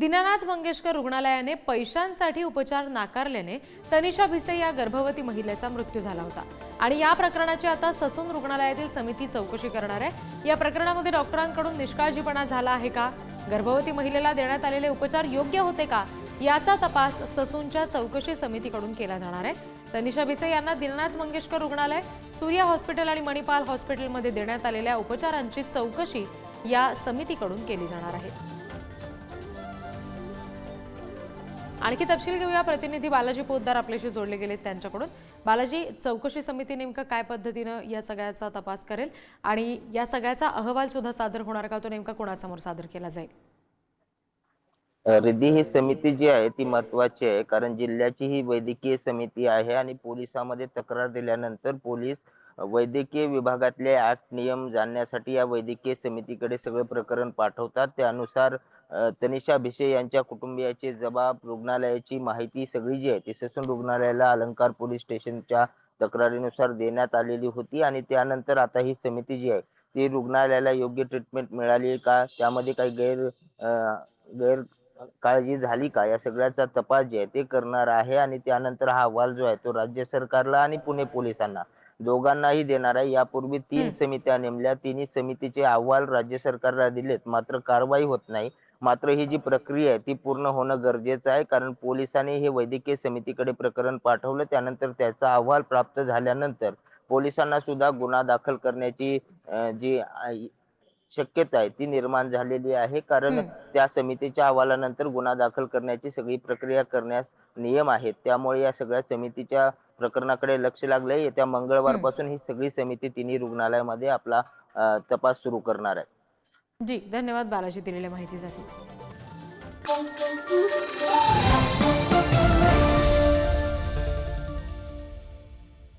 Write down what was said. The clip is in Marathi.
दीनानाथ मंगेशकर रुग्णालयाने पैशांसाठी उपचार नाकारल्याने तनिषा भिसे या गर्भवती महिलेचा मृत्यू झाला होता. आणि या प्रकरणाची आता ससून रुग्णालयातील समिती चौकशी करणार आहे. या प्रकरणामध्ये डॉक्टरांकडून निष्काळजीपणा झाला आहे का? गर्भवती महिलेला देण्यात आलेले उपचार योग्य होते का? याचा तपास ससूनच्या चौकशी समितीकडून केला जाणार आहे. तनिषा भिसे यांना दीनानाथ मंगेशकर रुग्णालय सूर्या हॉस्पिटल आणि मणिपाल हॉस्पिटलमध्ये देण्यात आलेल्या उपचारांची चौकशी या समितीकडून केली जाणार आहे. आणखी तपशील घेऊया. प्रतिनिधी बालाजी पोद्दार आपल्याशी जोडले गेलेत त्यांच्याकडून. बालाजी चौकशी समिती नेमकं काय पद्धतीनं या सगळ्याचा तपास करेल? आणि या सगळ्याचा अहवाल सुद्धा सादर होणार का? तो नेमका कोणासमोर सादर केला जाईल? रिद्धी ही समिती जी आहे ती महत्वाची आहे. कारण जिल्ह्याची ही वैद्यकीय समिती आहे आणि पोलिसांमध्ये तक्रार दिल्यानंतर पोलीस वैद्यकीय विभागातले आठ नियम जाणण्यासाठी या वैद्यकीय समितीकडे सगळं प्रकरण पाठवतात. त्यानुसार तनिषा भिसे यांच्या कुटुंबियाचे जबाब रुग्णालयाची माहिती सगळी जी आहे ती ससून रुग्णालयाला अलंकार पोलीस स्टेशनच्या तक्रारीनुसार देण्यात आलेली होती आणि त्यानंतर आता ही समिती जी आहे ती रुग्णालयाला योग्य ट्रीटमेंट मिळाली का? त्यामध्ये काही गैर गैर काळजी झाली का? या सगळ्याचा तपास जे आहे ते करणार आहे आणि त्यानंतर हा अहवाल जो आहे तो राज्य सरकारला आणि पुणे पोलिसांना दोघांनाही देणार आहे. यापूर्वी तीन. समित्या नेमल्या. तिन्ही समितीचे अहवाल राज्य सरकारला दिलेत. मात्र कारवाई होत नाही. मात्र ही जी प्रक्रिया आहे ती पूर्ण होणं गरजेचं आहे. कारण पोलिसांनी हे वैद्यकीय समितीकडे प्रकरण पाठवलं. त्यानंतर त्याचा अहवाल प्राप्त झाल्यानंतर पोलिसांना सुद्धा गुन्हा दाखल करण्याची जी शक्यता आहे ती निर्माण झालेली आहे. कारण. त्या समितीच्या अहवालानंतर गुन्हा दाखल करण्याची सगळी प्रक्रिया करण्यास नियम आहेत. त्यामुळे या सगळ्या समितीच्या प्रकरणाकडे लक्ष लागलंय. येत्या मंगळवारपासून ही सगळी समिती तिन्ही रुग्णालयामध्ये आपला तपास सुरू करणार आहे. जी धन्यवाद बालाजी दिलेल्या माहितीसाठी.